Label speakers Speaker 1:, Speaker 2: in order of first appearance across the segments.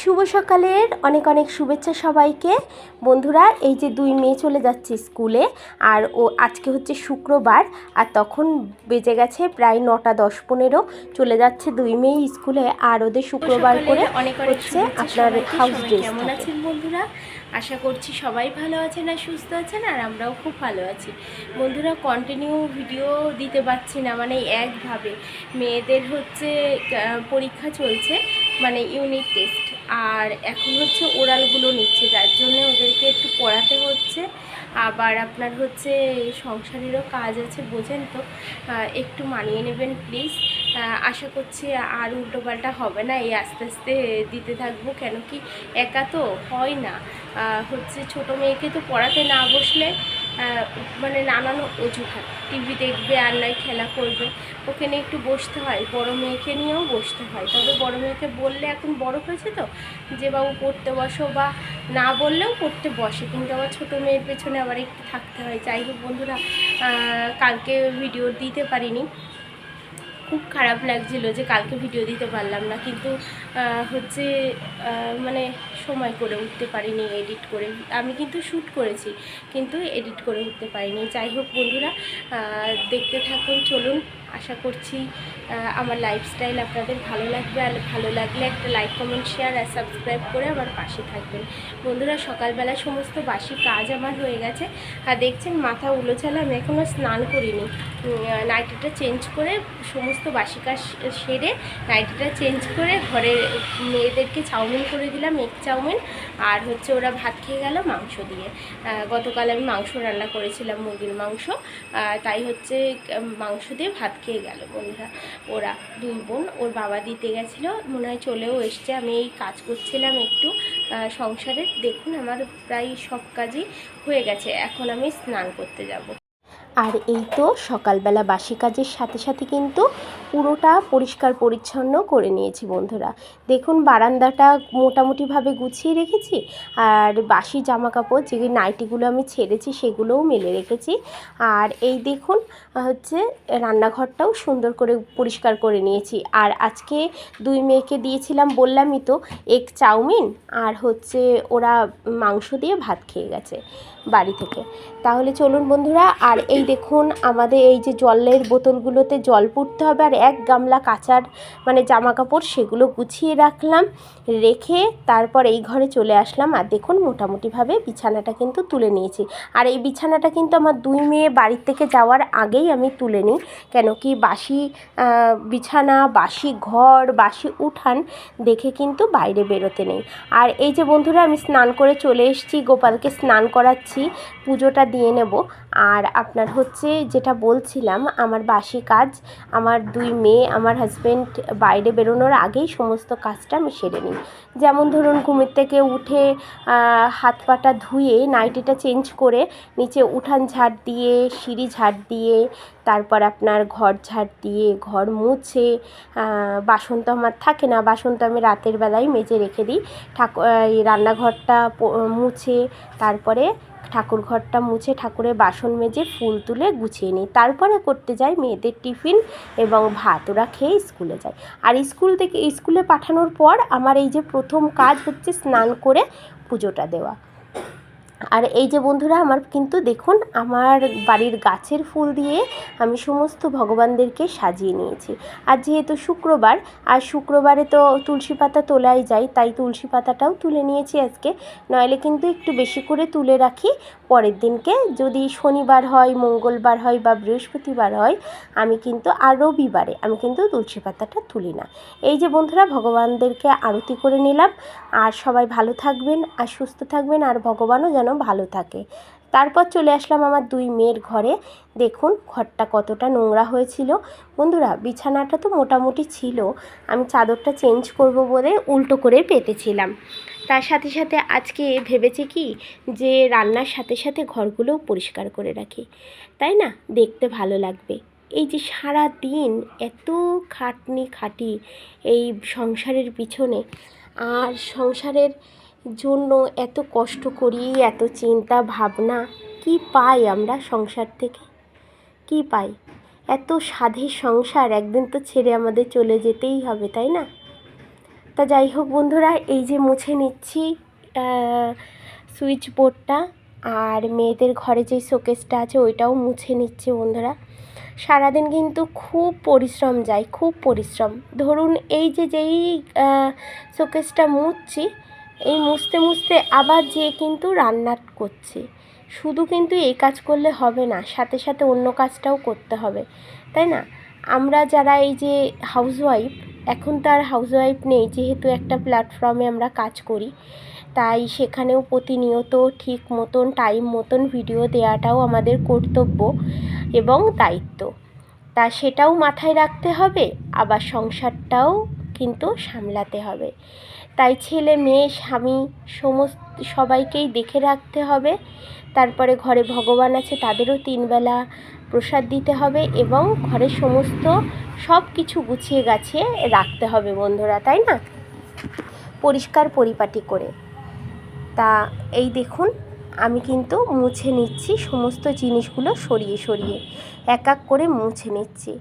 Speaker 1: শুভ সকালের অনেক অনেক শুভেচ্ছা সবাইকে। বন্ধুরা এই যে দুই মেয়ে চলে যাচ্ছে স্কুলে আর ও আজকে হচ্ছে শুক্রবার আর তখন বেজে গেছে প্রায় নটা দশ পনেরো। চলে যাচ্ছে দুই মেয়ে স্কুলে আর ওদের শুক্রবার করে
Speaker 2: অনেক অনেক
Speaker 1: হচ্ছে আপনার হাউস ড্রেস
Speaker 2: কেমন আছেন বন্ধুরা? আশা করছি সবাই ভালো আছেন আর সুস্থ আছেন আর আমরাও খুব ভালো আছি। বন্ধুরা কন্টিনিউ ভিডিও দিতে পারছি না মানে একভাবে। মেয়েদের হচ্ছে পরীক্ষা চলছে মানে ইউনিট টেস্ট আর এখন হচ্ছে ওরালগুলো নিচ্ছে, যার জন্য ওদেরকে একটু পড়াতে হচ্ছে। আবার আপনার হচ্ছে সংসারেরও কাজ আছে, বোঝেন তো? একটু মানিয়ে নেবেন প্লিজ আশা করছি আর উল্টোপাল্টা হবে না, এই আস্তে আস্তে দিতে থাকব। কেন কি, একা তো হয় না। হচ্ছে ছোট মেয়েকে তো পড়াতে না বসলে মানে নানান অজুহাত। টিভি দেখবে, আর নয় খেলা করবে। ওকে নিয়ে একটু বসতে হয়। বড় মেয়েকে নিয়েও বসতে হয়। তবে বড় মেয়েকে বললে এখন বড় হয়েছে তো? যে বাবু পড়তে বসো বা না বললেও পড়তে বসে। কিন্তু আবার ছোটো মেয়ের পেছনে আবার একটু থাকতে হয়। যাই হোক বন্ধুরা কালকে ভিডিও দিতে পারিনি। খুব খারাপ লাগছিল যে কালকে ভিডিও দিতে পারলাম না। কিন্তু হচ্ছে মানে সময় করে উঠতে পারিনি এডিট করে। আমি কিন্তু শ্যুট করেছি, কিন্তু এডিট করে উঠতে পারিনি। যাই হোক বন্ধুরা দেখতে থাকুন, চলুন। আশা করছি আমার লাইফস্টাইল আপনাদের ভালো লাগবে আর ভালো লাগলে একটা লাইক কমেন্ট শেয়ার আর সাবস্ক্রাইব করে আমার পাশে থাকবেন। বন্ধুরা, সকালবেলা সমস্ত বাসি কাজ আমার হয়ে গেছে। আর দেখছেন মাথা উলোচালা আমি এখনও স্নান করিনি। নাইটিটা চেঞ্জ করে সমস্ত বাসি কাজ সেরে নাইটিটা চেঞ্জ করে ঘরে মেয়েদেরকে চাউমিন করে দিলাম এগ চাউমিন। আর হচ্ছে ওরা ভাত খেয়ে গেল মাংস দিয়ে। গতকাল আমি মাংস রান্না করেছিলাম, মুরগির মাংস। তাই হচ্ছে মাংস দিয়ে ভাত খেয়ে গেল বন্ধুরা। ওরা দুই বোন, ওর বাবা দিতে গেছিল, মনে হয় চলেও এসছে। আমি এই কাজ করছিলাম একটু সংসারে। দেখুন আমার প্রায় সব কাজই হয়ে গেছে। এখন আমি স্নান করতে যাব।
Speaker 1: আর এই তো সকালবেলা বাসি কাজের সাথে সাথে কিন্তু পুরোটা পরিষ্কার পরিচ্ছন্ন করে নিয়েছি বন্ধুরা। দেখুন, বারান্দাটা মোটামুটিভাবে গুছিয়ে রেখেছি আর বাসি জামা কাপড় যে নাইটিগুলো আমি ছেড়েছি সেগুলোও মেলে রেখেছি। আর এই দেখুন, হচ্ছে রান্নাঘরটাও সুন্দর করে পরিষ্কার করে নিয়েছি। আর আজকে দুই মেয়েকে দিয়েছিলাম, বললামই তো এক চাউমিন আর হচ্ছে ওরা মাংস দিয়ে ভাত খেয়ে গেছে বাড়ি থেকে। তাহলে চলুন বন্ধুরা, আর এই দেখুন, আমাদের এই যে জলের বোতলগুলোতে জল পুড়তে হবে আর এক গামলা কাচার মানে জামা কাপড় সেগুলো গুছিয়ে রাখলাম, রেখে তারপর এই ঘরে চলে আসলাম। আর দেখুন, মোটামুটিভাবে বিছানাটা কিন্তু তুলে নিয়েছি। আর এই বিছানাটা কিন্তু আমার দুই মেয়ে বাড়ির থেকে যাওয়ার আগেই আমি তুলে নিই। কেন কি বাসি বিছানা, বাসি ঘর, বাসি উঠান দেখে কিন্তু বাইরে বেরোতে নেই। আর এই যে বন্ধুরা, আমি স্নান করে চলে এসেছি, গোপালকে স্নান করাচ্ছি, পুজোটা দিয়ে নেব। আর আপনার হচ্ছে যেটা বলছিলাম, আমার বাসি কাজ, আমার দুই মেয়ে আমার হাজব্যান্ড বাইরে বেরোনোর আগেই সমস্ত কাজটা আমি সেরে নিই। যেমন ধরুন, ঘুমের থেকে উঠে হাত পাটা ধুয়ে নাইটিটা চেঞ্জ করে নিচে উঠান ঝাড় দিয়ে, সিঁড়ি ঝাড় দিয়ে, তারপর আপনার ঘর ঝাড় দিয়ে, ঘর মুছে বাসন তো আমার থাকে না, বাসন তো আমি রাতের বেলায় মেজে রেখে দিই। ঠাকুর এই রান্নাঘরটা মুছে, তারপরে ঠাকুর ঘরটা মুছে ঠাকুরের বাসন মেজে ফুল তুলে গুছিয়ে নিই। তারপরে করতে যাই মেয়েদের টিফিন এবং ভাত। ওরা খেয়ে স্কুলে যাই আর স্কুল থেকে, স্কুলে পাঠানোর পর আমার এই যে প্রথম কাজ হচ্ছে স্নান করে পুজোটা দেওয়া। আর এই যে বন্ধুরা, আমার কিন্তু দেখুন, আমার বাড়ির গাছের ফুল দিয়ে আমি সমস্ত ভগবানদেরকে সাজিয়ে নিয়েছি। আর যেহেতু শুক্রবার, আর শুক্রবারে তো তুলসী পাতা তোলাই যায়, তাই তুলসী পাতাটাও তুলে নিয়েছি আজকে। নইলে কিন্তু একটু বেশি করে তুলে রাখি। পরের দিনকে যদি শনিবার হয়, মঙ্গলবার হয় বা বৃহস্পতিবার হয়, আমি কিন্তু আর রবিবারে আমি কিন্তু তুলসী পাতাটা তুলি না। এই যে বন্ধুরা, ভগবানদেরকে আরতি করে নিলাম। আর সবাই ভালো থাকবেন, আর সুস্থ থাকবেন, আর ভগবানও যেন ভালো থাকে। তারপর চলে আসলাম আমার দুই মেয়ের ঘরে। দেখুন, ঘরটা কতটা নোংরা হয়েছিল। বন্ধুরা, বিছানাটা তো মোটামুটি ছিল। আমি চাদরটা চেঞ্জ করব বলে উল্টো করে পেতেছিলাম। তার সাথে সাথে আজকে ভেবেছি কি, যে রান্নার সাথে সাথে ঘরগুলোও পরিষ্কার করে রাখি। তাই না? দেখতে ভালো লাগবে। এই যে সারা দিন এত খাটনি খাটি এই সংসারের পিছনে, আর সংসারের জন্য এত কষ্ট করি এত চিন্তা, ভাবনা, কি পাই আমরা সংসার থেকে? কি পাই? এত সাধের সংসার একদিন তো ছেড়ে আমাদের চলে যেতেই হবে, তাই না? তা যাই হোক বন্ধুরা, এই যে মুছে নিচ্ছি সুইচ বোর্ডটা, আর মেয়েদের ঘরে যে শোকেসটা আছে ওইটাও মুছে নিচ্ছে বন্ধুরা। সারাদিন কিন্তু খুব পরিশ্রম যায়, খুব পরিশ্রম। ধরুন এই যে যেই শোকেসটা মুছছি এই মুছতে মুছতে আবার যে কিন্তু রান্না করছে। শুধু কিন্তু এই কাজ করলে হবে না, সাথে সাথে অন্য কাজটাও করতে হবে, তাই না? আমরা যারা এই যে হাউসওয়াইফ এখন তো আর হাউসওয়াইফ নেই, যেহেতু একটা প্ল্যাটফর্মে আমরা কাজ করি, তাই সেখানেও প্রতিনিয়ত ঠিক মতন টাইম মতন ভিডিও দেওয়াটাও আমাদের কর্তব্য এবং দায়িত্ব। তা সেটাও মাথায় রাখতে হবে, আবার সংসারটাও কিন্তু সামলাতে হবে। তাই ছেলে, মেয়ে, স্বামী সমস্ত সবাইকেই দেখে রাখতে হবে। তারপরে ঘরে ভগবান আছে, তাদেরও তিনবেলা প্রসাদ দিতে হবে এবং ঘরের সমস্ত সব কিছু গুছিয়ে গাছিয়ে রাখতে হবে বন্ধুরা, তাই না? পরিষ্কার পরিপাটি করে। তা এই দেখুন, আমি কিন্তু মুছে নিচ্ছি সমস্ত জিনিসগুলো সরিয়ে সরিয়ে, এক এক করে মুছে নিচ্ছি।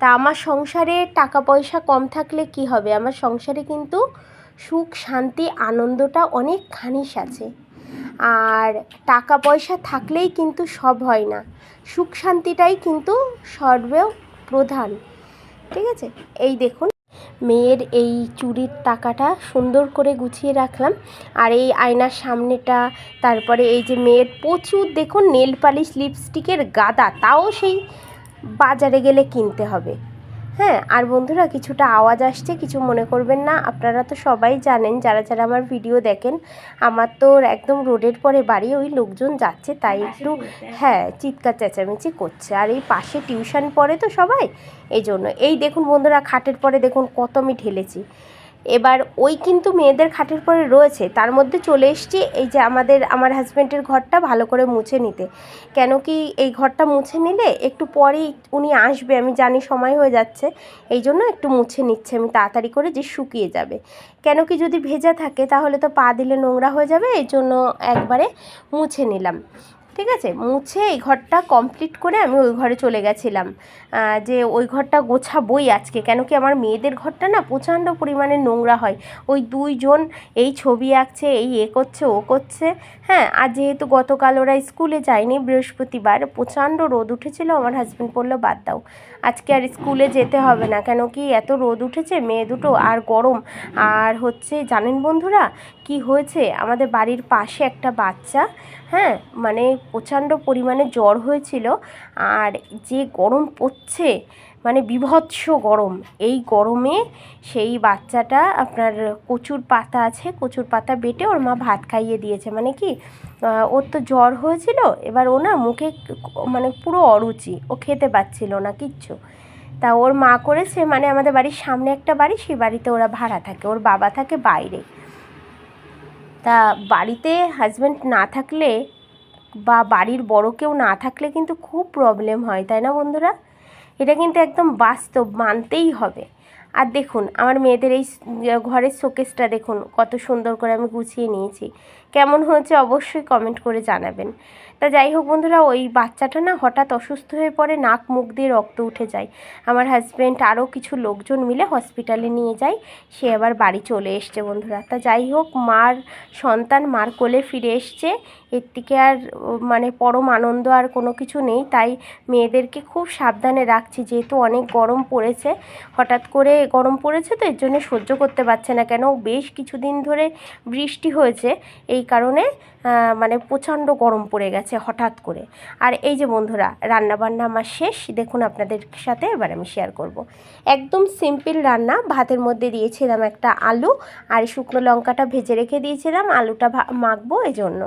Speaker 1: তা আমার সংসারে টাকা পয়সা কম থাকলে কি হবে? আমার সংসারে কিন্তু সুখ, শান্তি, আনন্দটা অনেকখানি আছে। আর টাকা পয়সা থাকলেই কিন্তু সব হয় না। সুখ, শান্তিটাই কিন্তু সর্বে প্রধান। ঠিক আছে? এই দেখুন, মেয়ের এই চুরির টাকাটা সুন্দর করে গুছিয়ে রাখলাম। আর এই আয়নার সামনেটা, তারপরে এই যে মেয়ের প্রচুর দেখুন, নেল পালিশ লিপস্টিকের গাদা, তাও সেই বাজারে গেলে কিনতে হবে। হ্যাঁ আর বন্ধুরা কিছুটা আওয়াজ আসছে কিছু মনে করবেন না। আপনারা তো সবাই জানেন যারা যারা আমার ভিডিও দেখেন আমার তো একদম রোডের পরে বাড়ি ওই লোকজন যাচ্ছে তাই একটু হ্যাঁ চিৎকার চেঁচামেচি করছে। আর এই পাশে টিউশন পড়ে তো সবাই এই জন্য। এই দেখুন বন্ধুরা খাটের পরে দেখুন কত আমি ঢেলেছি এবার ওই কিন্তু মেয়েদের খাটের পরে রয়েছে। তার মধ্যে চলে এসছি এই যে আমাদের, আমার হাজব্যান্ডের ঘরটা ভালো করে মুছে নিতে। কেন কি এই ঘরটা মুছে নিলে একটু পরেই উনি আসবে, আমি জানি সময় হয়ে যাচ্ছে, এই জন্য একটু মুছে নিচ্ছে, আমি তাড়াতাড়ি করে যে শুকিয়ে যাবে। কেন কি যদি ভেজা থাকে তাহলে তো পা দিলে নোংরা হয়ে যাবে, এই জন্য একবারে মুছে নিলাম। ঠিক আছে? মুছে এই ঘরটা কমপ্লিট করে আমি ওই ঘরে চলে গেছিলাম। যে ওই ঘরটা গোছাবই আজকে। কেন কি আমার মেয়েদের ঘরটা না প্রচণ্ড পরিমাণে নোংরা হয়। ওই দুইজন এই ছবি আঁকছে, এই এ করছে, ও করছে। হ্যাঁ আর যেহেতু গতকাল ওরা স্কুলে যায়নি, বৃহস্পতিবার প্রচণ্ড রোদ উঠেছিল, আমার হাজব্যান্ড বলল, বাদ দাও। আজকে আর স্কুলে যেতে হবে না। কেন কি এত রোদ উঠেছে, মেয়ে দুটো, আর গরম। আর হচ্ছে, জানেন বন্ধুরা কি হয়েছে? আমাদের বাড়ির পাশে একটা বাচ্চা হ্যাঁ মানে প্রচণ্ড পরিমাণে জ্বর হয়েছিল আর যে গরম পড়ছে মানে বিভৎস গরম। এই গরমে সেই বাচ্চাটা আপনার কচুর পাতা আছে, কচুর পাতা বেটে ওর মা ভাত খাইয়ে দিয়েছে। মানে কি ওর তো জ্বর হয়েছিল, এবার ও না মুখে মানে পুরো অরুচি, ও খেতে পাচ্ছিল না কিচ্ছু। তা ওর মা করেছে মানে আমাদের বাড়ির সামনে একটা বাড়ি, সেই বাড়িতে ওরা ভাড়া থাকে, ওর বাবা থাকে বাইরে। তা বাড়িতে হাজব্যান্ড না থাকলে বা বাড়ির বড় কেউ না থাকলে কিন্তু খুব প্রবলেম হয়, তাই না বন্ধুরা? এটা কিন্তু একদম বাস্তব, মানতেই হবে। আর দেখুন, আমার মেয়েদের এই ঘরের শোকেসটা দেখুন, কত সুন্দর করে আমি গুছিয়ে নিয়েছি। কেমন হয়েছে অবশ্যই কমেন্ট করে জানাবেন। তা যাই হোক বন্ধুরা, ওই বাচ্চাটা না হঠাৎ অসুস্থ হয়ে পড়ে, নাক মুখ দিয়ে রক্ত উঠে যায়। আমার হাজব্যান্ড আরও কিছু লোকজন মিলে হসপিটালে নিয়ে যায়, সে আবার বাড়ি চলে এসছে বন্ধুরা। তা যাই হোক, মার সন্তান মার কোলে ফিরে এসছে, এর থেকে আর মানে পরম আনন্দ আর কোনো কিছু নেই, তাই মেয়েদেরকে খুব সাবধানে রাখছি, যেহেতু অনেক গরম পড়েছে। হঠাৎ করে গরম পড়েছে তো, এর জন্য সহ্য করতে পারছে না, কেন বেশ কিছুদিন ধরে বৃষ্টি হয়েছে, এই কারণে মানে প্রচণ্ড গরম পড়ে গেছে হঠাৎ করে। আর এই যে বন্ধুরা, রান্নাবান্না আমার শেষ। দেখুন আপনাদের সাথে এবার আমি শেয়ার করব। একদম সিম্পল রান্না। ভাতের মধ্যে দিয়েছিলাম একটা আলু আর শুকনো লঙ্কাটা ভেজে রেখে দিয়েছিলাম। আলুটা মাখবো এই জন্য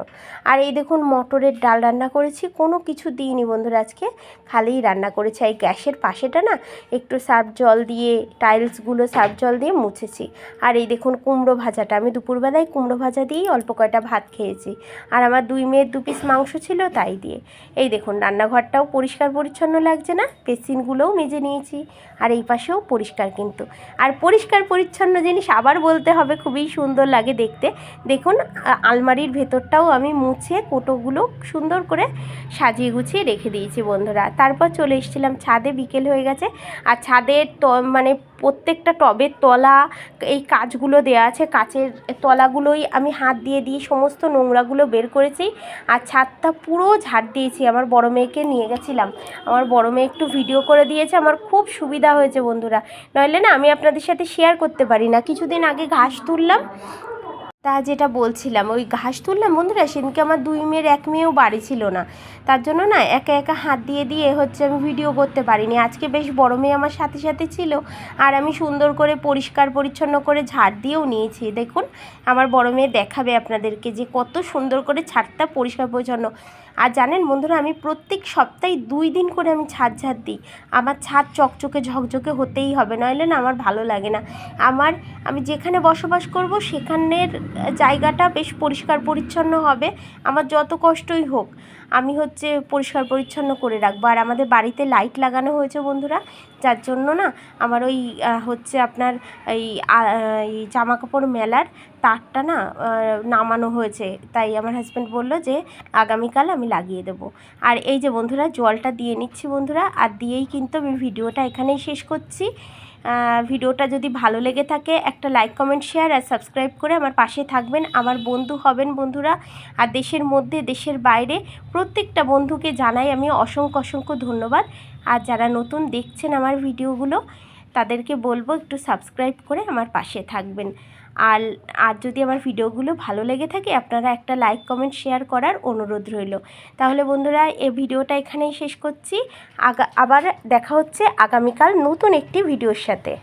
Speaker 1: আর এই দেখুন মটরের ডাল রান্না করেছি। কোনো কিছু দিইনি বন্ধুরা আজকে। খালিই রান্না করেছি। এই গ্যাসের পাশেটা না, একটু সার্ফ জল দিয়ে, টাইলসগুলো সার্ফ জল দিয়ে মুছেছি। আর এই দেখুন কুমড়ো ভাজাটা। আমি দুপুরবেলায় কুমড়ো ভাজা দিয়েই অল্প কয়টা ভাত খেয়েছি। আর আমার দুই মেয়ের দু পিস মাংস ছিল তাই দিয়ে। এই দেখুন, রান্নাঘরটাও পরিষ্কার পরিচ্ছন্ন লাগছে না? বেসিনগুলোও মেজে নিয়েছি, আর এই পাশেও পরিষ্কার কিন্তু। আর পরিষ্কার পরিচ্ছন্ন জিনিস আবার বলতে হবে, খুবই সুন্দর লাগে দেখতে। দেখুন আলমারির ভেতরটাও আমি মুছে কোটোগুলো সুন্দর করে সাজিয়ে গুছিয়ে রেখে দিয়েছি বন্ধুরা। তারপর চলে এসেছিলাম ছাদে, বিকেল হয়ে গেছে। আর ছাদের মানে প্রত্যেকটা টবের তলা, এই কাজগুলো দেওয়া আছে, কাচের তলাগুলোই আমি হাত দিয়ে দিয়ে সমস্ত নোংরাগুলো বের করেছি আর ছাদটা পুরো ঝাড় দিয়েছি। আমার বড় মেয়েকে নিয়ে গেছিলাম। আমার বড় মেয়ে একটু ভিডিও করে দিয়েছে। আমার খুব সুবিধা হয়েছে বন্ধুরা। নইলে না আমি আপনাদের সাথে শেয়ার করতে পারি না। কিছুদিন আগে ঘাস তুললাম। তা যেটা বলছিলাম, ওই ঘাস তুললাম, বন্ধুরা, সেদিনকে আমার দুই মেয়ের, এক মেয়েও বাড়ি ছিল না। তার জন্য না, একা একা হাত দিয়ে দিয়ে হচ্ছে আমি ভিডিও করতে পারিনি। আজকে বেশ বড় মেয়ে আমার সাথে সাথে ছিল, আর আমি সুন্দর করে, পরিষ্কার, পরিচ্ছন্ন করে ঝাড় দিয়েও নিয়েছি। দেখুন, আমার বড় মেয়ে দেখাবে আপনাদেরকে যে কত সুন্দর করে ছাড়টা পরিষ্কার, পরিচ্ছন্ন। আর জানেন বন্ধুরা, আমি প্রত্যেক সপ্তাহে দুই দিন করে আমি ছাদ ঝাড় দিই। আমার ছাদ চকচকে ঝকঝকে হতেই হবে, নইলে না আমার ভালো লাগে না। আমার, আমি যেখানে বসবাস করব সেখানের জায়গাটা বেশ পরিষ্কার পরিচ্ছন্ন হবে, আমার যত কষ্টই হোক। আমি হচ্ছে পরিষ্কার পরিচ্ছন্ন করে রাখব। আর আমাদের বাড়িতে লাইট লাগানো হয়েছে বন্ধুরা, যার জন্য না আমার ওই হচ্ছে আপনার এই জামা কাপড় মেলার তারটা না নামানো হয়েছে। তাই আমার হাজব্যান্ড বলল যে আগামীকাল আমি লাগিয়ে দেবো। আর এই যে বন্ধুরা, জলটা দিয়ে নিচ্ছি বন্ধুরা, আর দিয়েই কিন্তু আমি ভিডিওটা এখানেই শেষ করছি। ভিডিওটা যদি ভালো লেগে থাকে, একটা লাইক কমেন্ট শেয়ার আর সাবস্ক্রাইব করে আমার পাশে থাকবেন। আমার বন্ধু হবেন বন্ধুরা। আর দেশের মধ্যে, দেশের বাইরে প্রত্যেকটা বন্ধুকে জানাই আমি অসংখ্য অসংখ্য ধন্যবাদ। আর যারা নতুন দেখছেন আমার ভিডিওগুলো, তাদেরকে বলব একটু সাবস্ক্রাইব করে আমার পাশে থাকবেন। আর আর যদি আমার ভিডিওগুলো ভালো লেগে থাকে, আপনারা একটা লাইক কমেন্ট শেয়ার করার অনুরোধ রইল। তাহলে বন্ধুরা এই ভিডিওটা এখানেই শেষ করছি। আগা, আবার দেখা হচ্ছে আগামীকাল নতুন একটি ভিডিওর সাথে।